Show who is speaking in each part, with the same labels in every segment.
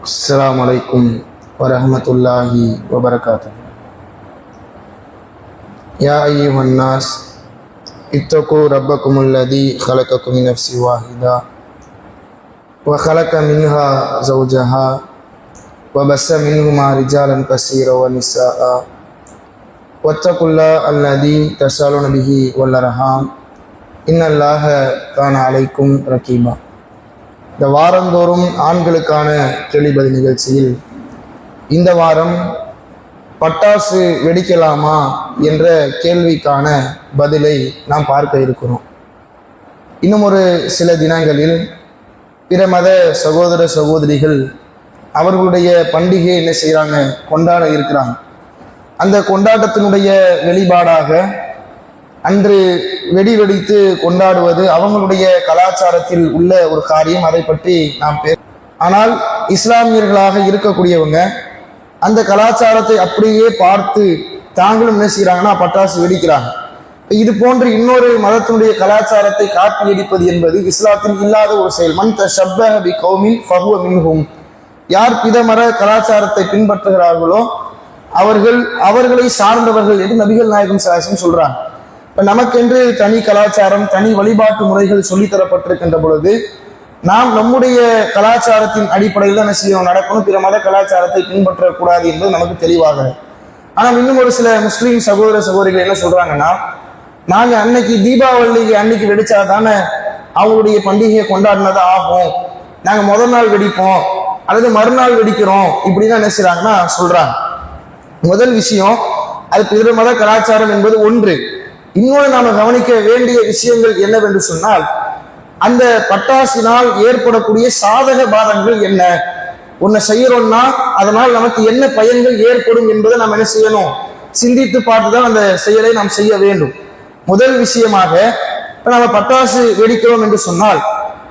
Speaker 1: السلام عليكم ورحمة الله وبركاته. يا أيها الناس اتقوا ربكم الذي خلقكم من نفس واحدة وخلق منها زوجها وبس منهما رجالا كثيرا ونساء. واتقوا الله الذي تسألون به والأرحام. إن الله كان عليكم رقيبا. இந்த வாரந்தோறும் ஆண்களுக்கான கேள்விபதி நிகழ்ச்சியில் இந்த வாரம் பட்டாசு வெடிக்கலாமா என்ற கேள்விக்கான பதிலை நாம் பார்க்க இருக்கிறோம். இன்னும் ஒரு சில தினங்களில் பிற மத சகோதர சகோதரிகள் அவர்களுடைய பண்டிகையை என்ன செய்கிறாங்க கொண்டாட இருக்கிறாங்க. அந்த கொண்டாட்டத்தினுடைய வெளிப்பாடாக அன்று வெடி வெடித்து கொண்டாடுவது அவங்களுடைய கலாச்சாரத்தில் உள்ள ஒரு காரியம். அதை பற்றி நாம் பே ஆனால் இஸ்லாமியர்களாக இருக்கக்கூடியவங்க அந்த கலாச்சாரத்தை அப்படியே பார்த்து தாங்களும் என்ன செய்கிறாங்கன்னா பட்டாசு வெடிக்கிறாங்க. இது போன்று இன்னொரு மதத்தினுடைய கலாச்சாரத்தை காட்டி அடிப்பது என்பது இஸ்லாத்தில் இல்லாத ஒரு செயல். மன் தஷப்பஹ கௌமின் ஃபஹுவ மின்ஹும். யார் பிதமர கலாச்சாரத்தை பின்பற்றுகிறார்களோ அவர்கள் அவர்களை சார்ந்தவர்கள் என்று நபிகள் நாயகம் சாசன் சொல்றாங்க. இப்போ நமக்கென்று தனி கலாச்சாரம் தனி வழிபாட்டு முறைகள் சொல்லித்தரப்பட்டிருக்கின்ற பொழுது நாம் நம்முடைய கலாச்சாரத்தின் அடிப்படையில் தான் செய்யணும் நடக்கணும். பிற மத கலாச்சாரத்தை பின்பற்றக்கூடாது என்பது நமக்கு தெளிவாக ஆனால் இன்னும் ஒரு சில முஸ்லீம் சகோதர சகோதரிகள் என்ன சொல்றாங்கன்னா நாங்கள் அன்னைக்கு தீபாவளி அன்னைக்கு வெடிச்சா தானே அவங்களுடைய பண்டிகையை கொண்டாடினது ஆகும். நாங்கள் முதல் நாள் வெடிப்போம். அல்லது மறுநாள் வெடிக்கிறோம். இப்படிதான் என்ன செய்யறாங்கன்னா சொல்றாங்க. முதல் விஷயம் அது பிற மத கலாச்சாரம் என்பது ஒன்று. இன்னொன்று நாம் கவனிக்க வேண்டிய விஷயங்கள் என்னவென்று சொன்னால் அந்த பட்டாசினால் ஏற்படக்கூடிய சாதக பாதங்கள் என்ன? ஒன்றை செய்யறோம்னா அதனால் நமக்கு என்ன பயன்கள் ஏற்படும் என்பதை நாம் என்ன செய்யணும்? சிந்தித்து பார்த்துதான் அந்த செயலை நாம் செய்ய வேண்டும். முதல் விஷயமாக இப்ப நம்ம பட்டாசு வெடிக்கிறோம் என்று சொன்னால்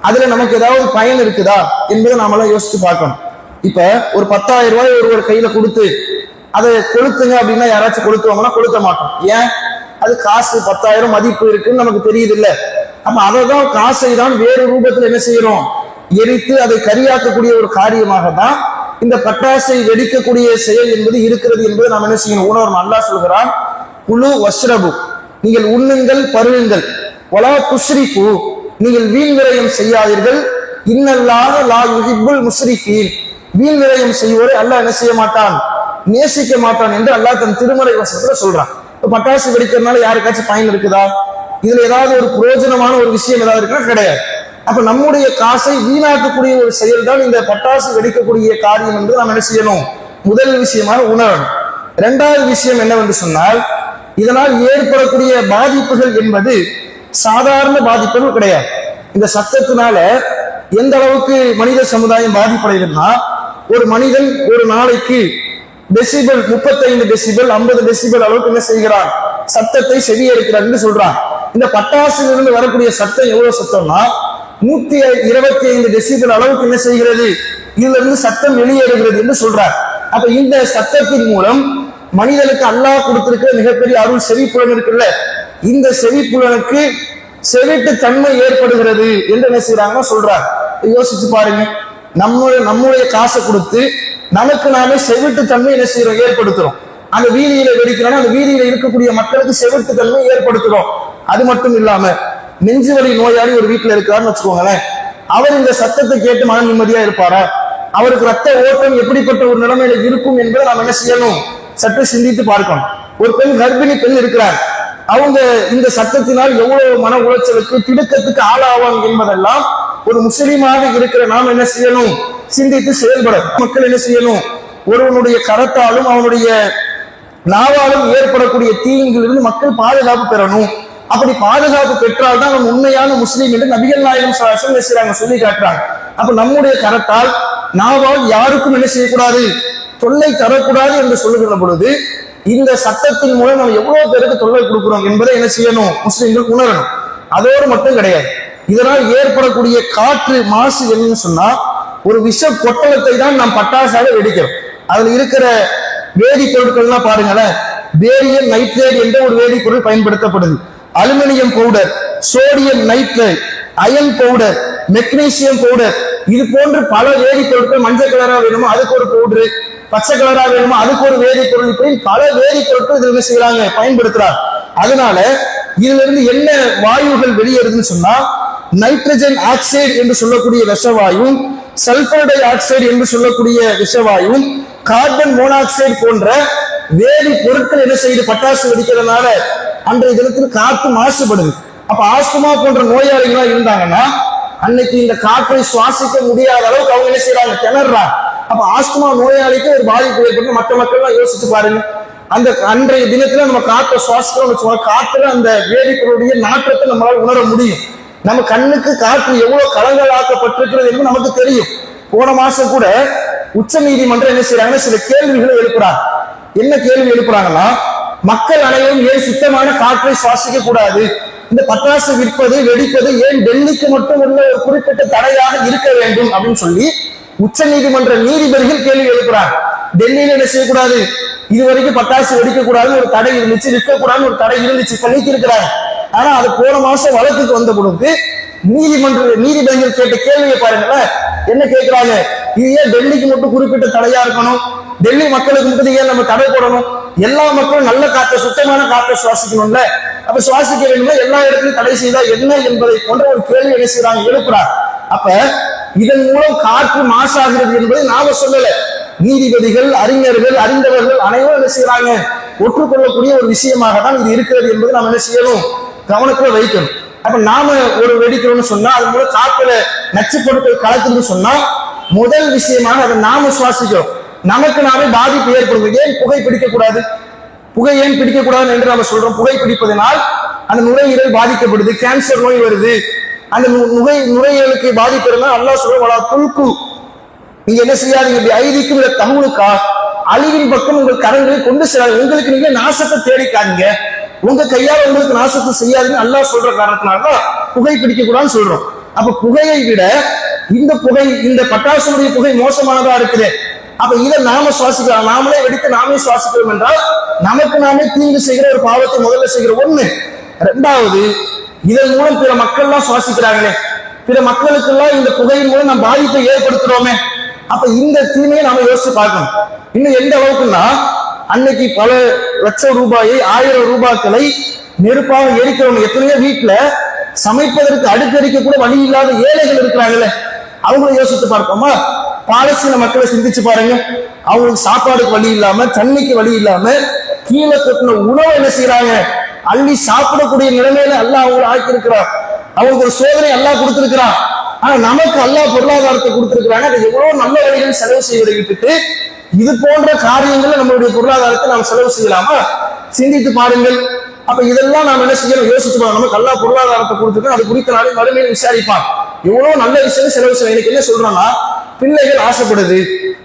Speaker 1: அதுல நமக்கு ஏதாவது பயன் இருக்குதா என்பதை நாமெல்லாம் யோசிச்சு பார்க்கணும். இப்ப ஒரு பத்தாயிரம் ரூபாய் ஒருவர் கையில கொடுத்து அதை கொளுத்துங்க அப்படின்னா யாராச்சும் கொளுத்துவாங்கன்னா கொளுத்த மாட்டோம். ஏன்? அது காசு பத்தாயிரம் மதிப்பு இருக்குன்னு நமக்கு தெரியுது இல்ல நம்ம அதை தான் காசை தான் வேறு ரூபத்தில் என்ன செய்யறோம்? எரித்து அதை கரியாக்கக்கூடிய ஒரு காரியமாக தான் இந்த பட்டாசை வெடிக்கக்கூடிய செயல் என்பது இருக்கிறது என்பது நாம் என்ன செய்யணும்? உணர்வு நல்லா சொல்கிறான் குழு வஸ்ரபு. நீங்கள் உண்ணுங்கள் பருவுங்கள் ஒலா குஸ்ரிஃபு நீங்கள் வீண் விரயம் செய்யாதீர்கள். இன்னல்லாத லா யுஹிபுல் முஸ்ரிஃபீன் வீண் விரயம் செய்வோரை அல்லாஹ் என்ன செய்ய மாட்டான்? நேசிக்க மாட்டான் என்று அல்லாஹ் தன் திருமறை வசத்துல சொல்றான். பட்டாசு வெடிக்கிறதுனால யாருக்காச்சும் பயன் இருக்குதா? இதுல ஏதாவது ஒரு பிரயோஜனமான ஒரு விஷயம் ஏதாவது இருக்குன்னா கிடையாது. அப்ப நம்முடைய காசை வீணாக்கக்கூடிய ஒரு செயல் தான் இந்த பட்டாசு வெடிக்கக்கூடிய காரியம் என்று நாம் என்ன செய்யணும்? முதல் விஷயமாக உணரணும். இரண்டாவது விஷயம் என்னவென்று சொன்னால் இதனால் ஏற்படக்கூடிய பாதிப்புகள் என்பது சாதாரண பாதிப்புகள் கிடையாது. இந்த சத்தத்தினால எந்த அளவுக்கு மனித சமுதாயம் பாதிப்படையுதுன்னா ஒரு மனிதன் ஒரு நாளைக்கு டெசிபல் முப்பத்தைந்து டெசிபல் ஐம்பது டெசிபல் அளவுக்கு என்ன செய்கிறான்? சத்தத்தை செவியேற்கிறான் என்று சொல்றான். இந்த பட்டாசுல இருந்து வரக்கூடிய சத்தம் எவ்வளவு சத்தம்னா நூத்தி இருபத்தி ஐந்து டெசிபல் அளவுக்கு என்ன செய்கிறது? இதுல இருந்து சத்தம் வெளியேறுகிறது என்று சொல்றார். அப்ப இந்த சத்தத்தின் மூலம் மனிதனுக்கு அல்லாஹ் கொடுத்திருக்கிற மிகப்பெரிய அருள் செவிப்புலன் இருக்குல்ல? இந்த செவிப்புலனுக்கு செவிட்டு தன்மை ஏற்படுகிறது என்று என்ன செய்யறாங்கன்னா சொல்றார். யோசிச்சு பாருங்க. நம்முடைய நம்முடைய காசை கொடுத்து நமக்கு நாமே செவிட்டு தன்மை என்ன செய்யறோம்? ஏற்படுத்துறோம். அந்த வீதியில வெடிக்கிறோம் அந்த வீதியில இருக்கக்கூடிய மக்களுக்கு செவிட்டு தன்மை ஏற்படுத்துறோம். அது மட்டும் இல்லாம நெஞ்சு வலி நோயாளி ஒரு வீட்டுல இருக்காருன்னு வச்சுக்கோங்களேன். அவர் இந்த சத்தத்தை கேட்டு மன நிம்மதியா இருப்பாரா? அவருக்கு ரத்த ஓட்டம் எப்படிப்பட்ட ஒரு நிலைமையில இருக்கும் என்பதை நாம் என்ன செய்யணும்? சற்று சிந்தித்து பார்க்கணும். ஒரு பெண் கர்ப்பிணி பெண் இருக்கிறார். அவங்க இந்த சத்தத்தினால் எவ்வளவு மன உளைச்சலுக்கு திடுக்கத்துக்கு ஆளாவாங்க என்பதெல்லாம் ஒரு முஸ்லீமாக இருக்கிற நாம் என்ன செய்யணும்? சிந்தித்து செயல்பட மக்கள் என்ன செய்யணும்? ஒருவனுடைய கரத்தாலும் அவனுடைய நாவாலும் ஏற்படக்கூடிய தீங்கிலிருந்து மக்கள் பாதுகாப்பு பெறணும். அப்படி பாதுகாப்பு பெற்றால் தான் அவன் உண்மையான முஸ்லீம் என்று நபிகள் நாயகம் செய்யறாங்க சொல்லி காட்டுறாங்க. அப்ப நம்முடைய கரத்தால் நாவால் யாருக்கும் என்ன செய்யக்கூடாது? தொல்லை தரக்கூடாது என்று சொல்லுகிற பொழுது இந்த சட்டத்தின் மூலம் நம்ம எவ்வளவு பேருக்கு தொல்லை கொடுக்கிறோம் என்பதை என்ன செய்யணும்? முஸ்லிம்கள் உணரணும். அதோடு மட்டும் கிடையாது. இதனால் ஏற்படக்கூடிய காற்று மாசு என்னன்னு சொன்னா ஒரு விஷ பொட்டலத்தை தான் நாம் பட்டாசாக வெடிக்கிறோம். அதுல இருக்கிற வேதிப்பொருட்கள்லாம் பாருங்களேன். பேரியம் நைட்ரேட் என்ற ஒரு வேதிப்பொருள் பயன்படுத்தப்படுது. Aluminium powder sodium nitrate iron powder magnesium powder இது போன்று பல வேதிப்பொருட்கள் மஞ்சள் கலரா வேணுமோ அதுக்கு ஒரு பவுடரு. பச்சை கலரா வேணுமோ அதுக்கு ஒரு வேதிப்பொருள் இப்படி பல வேதிப்பொருட்கள் இதில் என்ன செய்யறாங்க பயன்படுத்துறாங்க அதனால இதுல இருந்து என்ன வாயுகள் வெளியேறுதுன்னு சொன்னா நைட்ரஜன் ஆக்சைடு என்று சொல்லக்கூடிய விஷவாயும் சல்பர் டை ஆக்சைடு என்று சொல்லக்கூடிய விஷவாயும் கார்பன் மோனாக்சைடு போன்ற வேதி பொருட்கள் என்ன செய்யுது? பட்டாசு வெடிக்கிறதுனால அன்றைய தினத்தில் காற்று மாசுபடுது. அப்ப ஆஸ்துமா போன்ற நோயாளிகளா இருந்தாங்கன்னா அன்னைக்கு இந்த காற்றை சுவாசிக்க முடியாத அளவுக்கு அவங்க என்ன செய்யறாங்க? திணறாங்க அப்ப ஆஸ்துமா நோயாளிக்கு ஒரு பாதிப்பு ஏற்பட்டு மற்ற மக்கள் எல்லாம் யோசிச்சு பாருங்க. அந்த அன்றைய தினத்துல நம்ம காற்றை சுவாசிக்கிறோம் வச்சுக்கோங்க. காற்றுல அந்த வேதிப்பொருளுடைய நாற்றத்தை நம்மளால உணர முடியும். நம்ம கண்ணுக்கு காற்று எவ்வளவு கலங்களாக்கப்பட்டிருக்கிறது என்று நமக்கு தெரியும். போன மாசம் கூட உச்ச நீதிமன்றம் என்ன செய்யறாங்கன்னா சில கேள்விகளை எழுப்புறாங்க. என்ன கேள்வி எழுப்புறாங்கன்னா மக்கள் அனைவரும் ஏன் சுத்தமான காற்றை சுவாசிக்க கூடாது? இந்த பட்டாசு விற்பது வெடிப்பது ஏன் டெல்லிக்கு மட்டும் உள்ள ஒரு குறிப்பிட்ட தடையாக இருக்க வேண்டும் அப்படின்னு சொல்லி உச்ச நீதிமன்ற நீதிபதிகள் கேள்வி எழுப்புறாங்க. டெல்லியில என்ன செய்யக்கூடாது? இது வரைக்கும் பட்டாசு வெடிக்க கூடாதுன்னு ஒரு தடை இருந்துச்சு விற்க கூடாதுன்னு ஒரு தடை இருந்துச்சு இப்ப நீக்கி இருக்கிறாங்க ஆனா அது போன மாசம் வழக்குக்கு வந்த பொழுது நீதிமன்ற நீதிபதிகள் கேட்ட கேள்வியை பாருங்களேன். என்ன கேட்கிறாங்க இது ஏன் டெல்லிக்கு மட்டும் குறிப்பிட்ட தடையா இருக்கணும்? டெல்லி மக்களுக்கு மட்டும் ஏன் நம்ம தடை போடணும்? எல்லா மக்களும் நல்ல காற்றை சுத்தமான காற்றை சுவாசிக்கணும்ல. அப்ப சுவாசிக்க வேண்டும்னா எல்லா இடத்துலையும் தடை செய்தா என்ன என்பதை போன்ற ஒரு கேள்வி என்ன செய்யறாங்க எழுப்புறாங்க. அப்ப இதன் மூலம் காற்று மாசாகிறது என்பதை நாம சொல்லல. நீதிபதிகள் அறிஞர்கள் அறிந்தவர்கள் அனைவரும் என்ன செய்யறாங்க? ஒற்றுக்கொள்ளக்கூடிய ஒரு விஷயமாக தான் இது இருக்கிறது என்பது நாம் என்ன செய்யணும்? கவனத்துல வைக்கணும். அப்ப நாம ஒரு வெடிக்கிறோம்னு சொன்னா அது மூலம் காற்றுல நச்சு பொருட்கள் கலக்குதுன்னு சொன்னா முதல் விஷயமாக அதை நாம சுவாசிக்கிறோம். நமக்கு நாமே பாதிப்பு ஏற்படுது ஏன் புகை பிடிக்க கூடாது புகை ஏன் பிடிக்க கூடாது என்று நாம சொல்றோம். புகை பிடிப்பதனால் அந்த நுரையீரல் பாதிக்கப்படுது கேன்சர் நோய் வருது. அந்த நு- நுகை நுரையீரலுக்கு பாதிப்பு இருந்தால் அல்லா சொல்றா துல்கு நீங்க என்ன செய்யாதீங்க இப்படி ஐதிக்கும் இல்ல தமுனுக்கா அழிவின் பக்கம் உங்கள் கரங்களை கொண்டு செல்லாது உங்களுக்கு நீங்க நாசத்தை தேடிக்காதீங்க. உங்க கையால உங்களுக்கு நாசத்தை செய்யாதுன்னு அல்லா சொல்ற காரணத்தினாலதான் புகை பிடிக்க கூடாதுன்னு சொல்றோம். அப்ப புகையை விட இந்த புகை இந்த பட்டாசுடைய புகை மோசமானதா இருக்குது. அப்ப இதை நாம சுவாசிக்கலாம். நாமளே வெடித்து நாமே சுவாசிக்கிறோம் என்றால் நமக்கு நாமே தீங்கு செய்கிற ஒரு பாவத்தை முதல்ல செய்கிற ஒண்ணு. ரெண்டாவது இதன் மூலம் பிற மக்கள்லாம் சுவாசிக்கிறாங்களே பிற மக்களுக்கெல்லாம் இந்த புகையின் மூலம் நம்ம பாதிப்பை ஏற்படுத்துறோமே. அப்ப இந்த தீமையை நாம யோசிச்சு பார்க்கணும். இன்னும் எந்த அளவுக்குன்னா அன்னைக்கு பல லட்சம் ரூபாயை ஆயிரம் ரூபாய்களை நெருப்பாக எரிக்கிறவங்க எத்தனையோ வீட்டுல சமைப்பதற்கு அடுப்பெரிக்க கூட வழி இல்லாத ஏழைகள் இருக்கிறாங்களே. அவங்கள யோசித்து பார்ப்போமா? பாலஸ்தீன மக்களை சிந்திச்சு பாருங்க. அவங்களுக்கு சாப்பாடுக்கு வழி இல்லாம தண்ணிக்கு வழி இல்லாம கீழே கொட்டின உணவை என்ன செய்யறாங்க அள்ளி சாப்பிடக்கூடிய நிலைமையில அல்லாஹ் அவங்களை ஆக்கியிருக்கிறான் அவங்களுக்கு ஒரு சோதனை அல்லாஹ் கொடுத்திருக்கிறான். ஆனா நமக்கு அல்லாஹ் பொருளாதாரத்தை கொடுத்திருக்கிறாங்க அது எவ்வளவு நல்ல வழிகள் செலவு செய்வதை விட்டுட்டு இது போன்ற காரியங்களை நம்மளுடைய பொருளாதாரத்தை நாம் செலவு செய்யலாமா? சிந்தித்து பாருங்கள். அப்ப இதெல்லாம் நாம் என்ன செய்யணும்? யோசிச்சு பாருங்க. நமக்கு அல்லாஹ் பொருளாதாரத்தை கொடுத்துருக்கோம் அது குறித்த நாளை மறுமையில் விசாரிப்பான். எவ்வளவு நல்ல விஷயம் செலவு செய்யணும். எனக்கு என்ன சொல்றோம்னா பிள்ளைகள் ஆசைப்படுது.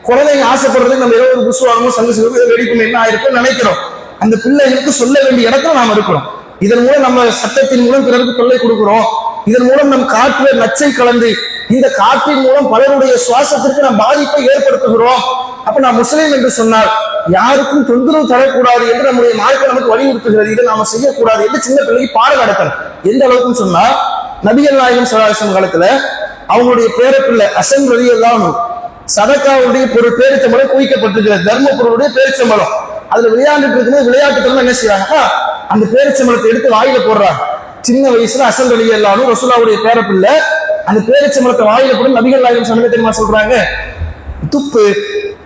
Speaker 1: குழந்தைங்க ஆசைப்படுறதுக்கு நம்ம ஏதோ ஒரு புஷ் வாங்கணும் சங்க சிவம் ஏதோ வெடிக்கும் என்ன ஆயிருக்கும் நினைக்கிறோம். அந்த பிள்ளைகளுக்கு சொல்ல வேண்டிய இடத்துல நாம் இருக்கிறோம். இதன் மூலம் நம்ம சட்டத்தின் மூலம் பிறருக்கு தொல்லை கொடுக்கிறோம். இதன் மூலம் நம் காற்று நச்சை கலந்து இந்த காற்றின் மூலம் பலருடைய சுவாசத்திற்கு நாம் பாதிப்பை ஏற்படுத்துகிறோம். அப்ப நான் முஸ்லீம் என்று சொன்னால் யாருக்கும் தொந்தரவு தரக்கூடாது என்று நம்முடைய மார்க்க நமக்கு வலியுறுத்துகிறது. இதை நாம செய்யக்கூடாது என்று சின்ன பிள்ளைக்கு பாடம் நடத்தணும் எந்த அளவுக்குன்னு சொன்னா நபிகள் நாயகம் சலாசம் காலத்துல அவங்களுடைய பேரப்பிள்ளை அசன் ரதி எல்லாம் சதக்காவுடைய ஒரு பேரிச்சம்பளம் குவிக்கப்பட்டிருக்கிறது தர்மபுரனுடைய பேரிச்சம்பளம் அதுல விளையாண்டுட்டு இருக்கும்போது விளையாட்டுத்தனமா என்ன செய்யறாங்கன்னா அந்த பேரிச்சம்பளத்தை எடுத்து வாயில போடுறாங்க. சின்ன வயசுல அசல் ரலி எல்லாரும் ரசூலாவுடைய பேரப்பிள்ளை அந்த பேரிச்சம்பளத்தை வாயில போடும் நபிகள் நாயகம் சமயம் தெரியுமா சொல்றாங்க? துப்பு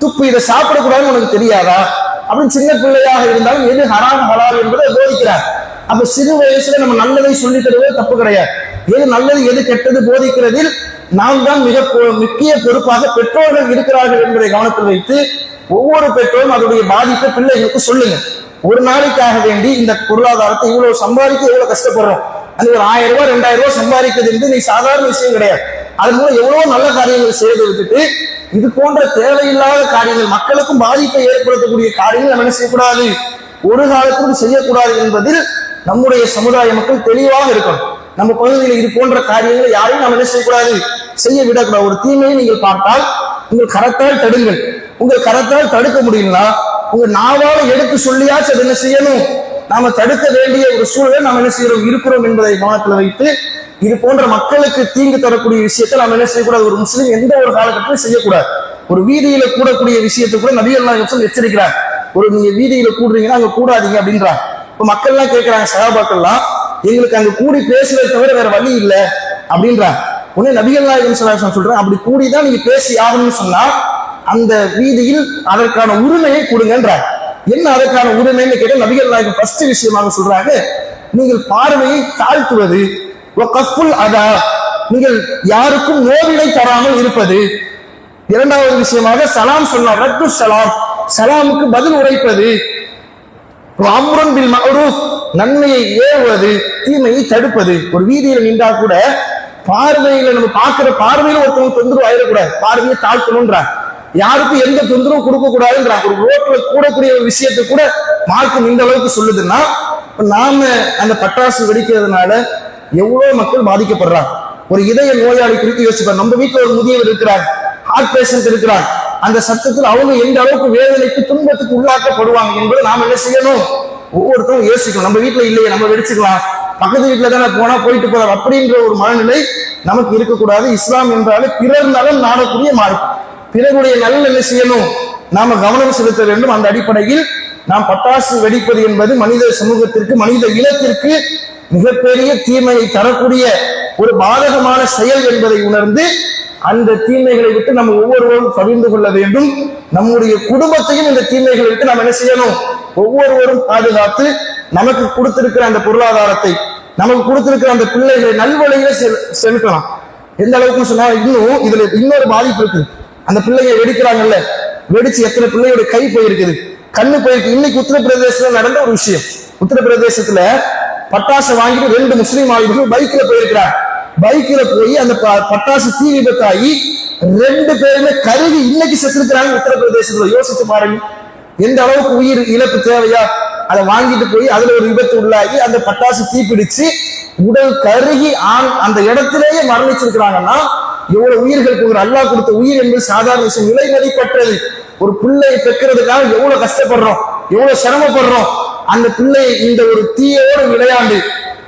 Speaker 1: துப்பு இதை சாப்பிடக்கூடாதுன்னு உனக்கு தெரியாதா? அப்படின்னு சின்ன பிள்ளையாக இருந்தாலும் எது ஹராம் ஹலால் என்பதை போதிக்கிறார். அப்ப சிறு வயசுல நம்ம நல்லதை சொல்லி தருவது தப்பு கிடையாது. எது நல்லது எது கெட்டது போதிக்கிறதில் நாம் தான் மிக பொ- முக்கிய பொறுப்பாக பெற்றோர்கள் இருக்கிறார்கள் என்பதை கவனத்தில் வைத்து ஒவ்வொரு பெற்றோரும் அதனுடைய பாதிப்பை பிள்ளைகளுக்கு சொல்லுங்க. ஒரு நாளைக்காக வேண்டி இந்த பொருளாதாரத்தை இவ்வளவு சம்பாதிக்க இவ்வளவு கஷ்டப்படுறோம். அது ஒரு ஆயிரம் ரூபாய் ரெண்டாயிரம் ரூபாய் சம்பாதிக்கிறது என்று நீ சாதாரண விஷயம் கிடையாது. அதன் மூலம் எவ்வளவு நல்ல காரியங்கள் செய்து விட்டுட்டு இது போன்ற தேவையில்லாத காரியங்கள் மக்களுக்கும் பாதிப்பை ஏற்படுத்தக்கூடிய காரியங்கள் நம்ம என்ன செய்யக்கூடாது? ஒரு காலத்திலும் செய்யக்கூடாது என்பதில் நம்முடைய சமுதாய மக்கள் தெளிவாக இருக்கணும். நம்ம பகுதியில் இது போன்ற காரியங்களை யாரையும் நம்ம என்ன செய்யக்கூடாது? செய்ய விடக்கூடாது. ஒரு தீமையை நீங்கள் பார்த்தால் உங்கள் கரத்தால் தடுங்கள். உங்கள் கரத்தால் தடுக்க முடியும்னா உங்க நாவால எடுத்து சொல்லியாச்சும் அது என்ன செய்யணும்? நாம தடுக்க வேண்டிய ஒரு சூழலை நாம் என்ன செய்யறோம்? இருக்கிறோம் என்பதை கவனத்தில் வைத்து இது போன்ற மக்களுக்கு தீங்கு தரக்கூடிய விஷயத்தை நாம் என்ன செய்யக்கூடாது? ஒரு முஸ்லீம் எந்த ஒரு காலகட்டத்திலும் செய்யக்கூடாது. ஒரு வீதியில கூடக்கூடிய விஷயத்தை கூட நபிகள் நாயகம் எச்சரிக்கிறார். ஒரு நீங்க வீதியில கூடுறீங்கன்னா அங்க கூடாதீங்க அப்படின்றாங்க இப்ப மக்கள் எல்லாம் கேட்கிறாங்க சகாபாக்கள்லாம் எங்களுக்கு அங்க கூடி பேசுறதை தவிர வேற வழி இல்லை அப்படின்றாங்க உடனே நபிகள் நாயகம் ஸல்லல்லாஹு சொல்றேன். அப்படி கூடி தான் நீங்க பேசி ஆகணும்னு சொன்னா அந்த வீதியில் அதற்கான உரிமையை கொடுங்கன்றாங்க என்ன அதற்கான உரிமைன்னு கேட்ட நபிகள் நாயகம் ஃபர்ஸ்ட் விஷயமாக சொல்றாங்க நீங்கள் பார்வையை தாழ்த்துவது அதா நீங்கள் யாருக்கும் நோவினை தராமல் இருப்பது. இரண்டாவது விஷயமாக சலாம் சொன்னார் ரத்து சலாம் சலாமுக்கு பதில் உரைப்பது. அம்ரன் பில் மஅரூஃப் நன்மையை ஏவுவது தீமையை தடுப்பது. ஒரு வீதியில் நின்றா கூட பார்வையில நம்ம பாக்குற பார்வையில ஒருத்தவங்க தொந்தரவு ஆயிடக்கூடாது. பார்வையை தாழ்த்தணும்ன்றாங்க யாருக்கும் எந்த தொந்தரவும் கொடுக்க கூடாதுன்றாங்க ஒரு ரோட்ல கூடக்கூடிய ஒரு விஷயத்தை கூட மார்க்கம் இந்த அளவுக்கு சொல்லுதுன்னா நாம அந்த பட்டாசு வெடிக்கிறதுனால எவ்வளவு மக்கள் பாதிக்கப்படுறாங்க. ஒரு இதய நோயாளி குறித்து யோசிப்பார் நம்ம வீட்டுல ஒரு முதியவர் இருக்கிறார் ஹார்ட் பேஷண்ட் இருக்கிறார். அந்த சத்தத்தில் அவங்க எந்த அளவுக்கு வேதனைக்கு துன்பத்துக்கு உள்ளாக்கப்படுவாங்க என்பதை நாம் என்ன செய்யணும்? ஒவ்வொருத்தரும் யோசிக்கணும். நம்ம வீட்டுல இல்லையே நம்ம வெடிச்சுக்கலாம். பக்கத்து வீட்டுல தானே போனா போயிட்டு போறார் அப்படின்ற ஒரு மனநிலை நமக்கு இருக்கக்கூடாது. இஸ்லாம் என்றாலே பிறர் நலம் நாடக்கூடிய மார்க்கம். பிறருடைய நலன் என்ன செய்யணும்? நாம கவனம் செலுத்த வேண்டும். அந்த அடிப்படையில் நாம் பட்டாசு வெடிப்பது என்பது மனித சமூகத்திற்கு மனித இனத்திற்கு மிகப்பெரிய தீமையை தரக்கூடிய ஒரு பாதகமான செயல் என்பதை உணர்ந்து அந்த தீமைகளை விட்டு நம்ம ஒவ்வொருவரும் பகிர்ந்து கொள்ள வேண்டும். நம்முடைய குடும்பத்தையும் இந்த தீமைகளை விட்டு நாம் என்ன செய்யணும்? ஒவ்வொருவரும் பாதுகாத்து நமக்கு கொடுத்திருக்கிற அந்த பொருளாதாரத்தை நமக்கு கொடுத்திருக்கிற அந்த பிள்ளைகளை நல்வழியில செலுத்தலாம். எந்த அளவுக்கு சொன்னா இன்னும் இதுல இன்னொரு பாதிப்பு இருக்குது அந்த பிள்ளைங்க வெடிக்கிறாங்கல்ல வெடிச்சு எத்தனை பிள்ளையோட கை போயிருக்குது. கண்ணு போயிருக்கு. இன்னைக்கு உத்தரப்பிரதேசத்துல நடந்த ஒரு விஷயம். உத்தரப்பிரதேசத்துல பட்டாசு வாங்கிட்டு ரெண்டு முஸ்லீம் ஆயுதர்கள் பைக்ல போயிருக்கிறார் பைக்ல போய் அந்த ப- பட்டாசு தீ விபத்தாகி ரெண்டு பேருமே கருகி இன்னைக்கு செத்துருக்கிறாங்க உத்தரப்பிரதேசத்துல. யோசிச்சு பாருங்க. எந்த அளவுக்கு உயிர் இழப்பு தேவையா? அதை வாங்கிட்டு போய் அதுல ஒரு விபத்து உள்ளாகி அந்த பட்டாசு தீப்பிடிச்சு உடல் கருகி ஆண் அந்த இடத்திலேயே மரணிச்சிருக்கிறாங்கன்னா எவ்வளவு உயிர்கள் போகிற அல்லாஹ் கொடுத்த உயிர் என்பது சாதாரண விஷயம். விலை மதிப்பற்றது. ஒரு பிள்ளையை பெக்கிறதுக்காக எவ்வளவு கஷ்டப்படுறோம் எவ்வளவு சிரமப்படுறோம். அந்த பிள்ளை இந்த ஒரு தீயோடு விளையாண்டு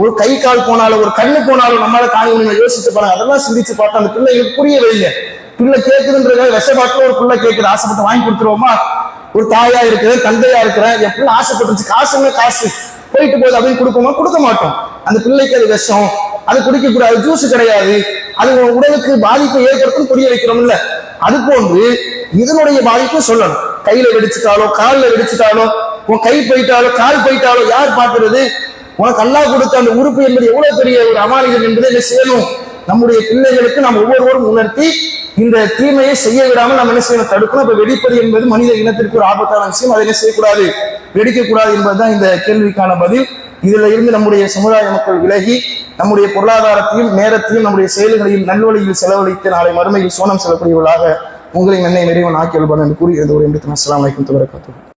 Speaker 1: ஒரு கை கால் போனாலும் ஒரு கண்ணு போனாலும் நம்மளால தாங்க முடியும் யோசிச்சு பாருங்க அதெல்லாம் சிந்திச்சு பார்த்தா அந்த பிள்ளைகளுக்கு புரிய வைங்க பிள்ளை கேட்குதுன்றதுக்காக விஷப்பாட்டில் ஒரு பிள்ளை கேட்குது. ஆசைப்பட்டு வாங்கி கொடுத்துருவோமா? ஒரு தாயா இருக்கிறேன் தந்தையா இருக்கிறேன் என் ஆசைப்பட்டுச்சு காசுமே காசு. போயிட்டு போகுது அப்படின்னு கொடுக்குமா கொடுக்க மாட்டோம். அந்த பிள்ளைக்கு அது விஷம். அது குடிக்க கூடாது ஜூஸ் கிடையாது. அது உன் உடலுக்கு பாதிப்பை ஏற்படுத்தும் புரிய வைக்கிறோம்ல. அது போன்று இதனுடைய பாதிப்பும் சொல்லணும். கையில வெடிச்சிட்டாலோ காலில் வெடிச்சிட்டாலோ உன் கை போயிட்டாலோ கால் போயிட்டாலோ யார் பார்க்கிறது? உனக்கு அல்லா கொடுத்த அந்த உறுப்பு என்பது எவ்வளவு பெரிய ஒரு அமானிதம் என்பதை என்ன செய்யணும்? நம்முடைய பிள்ளைகளுக்கு நாம் ஒவ்வொருவரும் உணர்த்தி இந்த தீமையை செய்ய விடாமல் நம்ம என்ன செய்யணும்? தடுக்கணும். இப்ப வெடிப்பது என்பது மனித இனத்திற்கு ஒரு ஆபத்தான விஷயம். அதை என்ன செய்யக்கூடாது? வெடிக்கக்கூடாது என்பதுதான் இந்த கேள்விக்கான பதில். இதுல இருந்து நம்முடைய சமுதாய மக்கள் விலகி நம்முடைய பொருளாதாரத்தையும் நேரத்தையும் நம்முடைய செயல்களையும் நல்வழியில் செலவழித்து நாளை மறுமையில் சோனம் செல்லக்கூடியவர்களாக உங்களை என்னை நிறைவன் ஆக்கியல்பன் என்று கூறி இந்த ஒரு எம்பித்தன் அஸ்லாம் வலைக்கம் வரகாத்து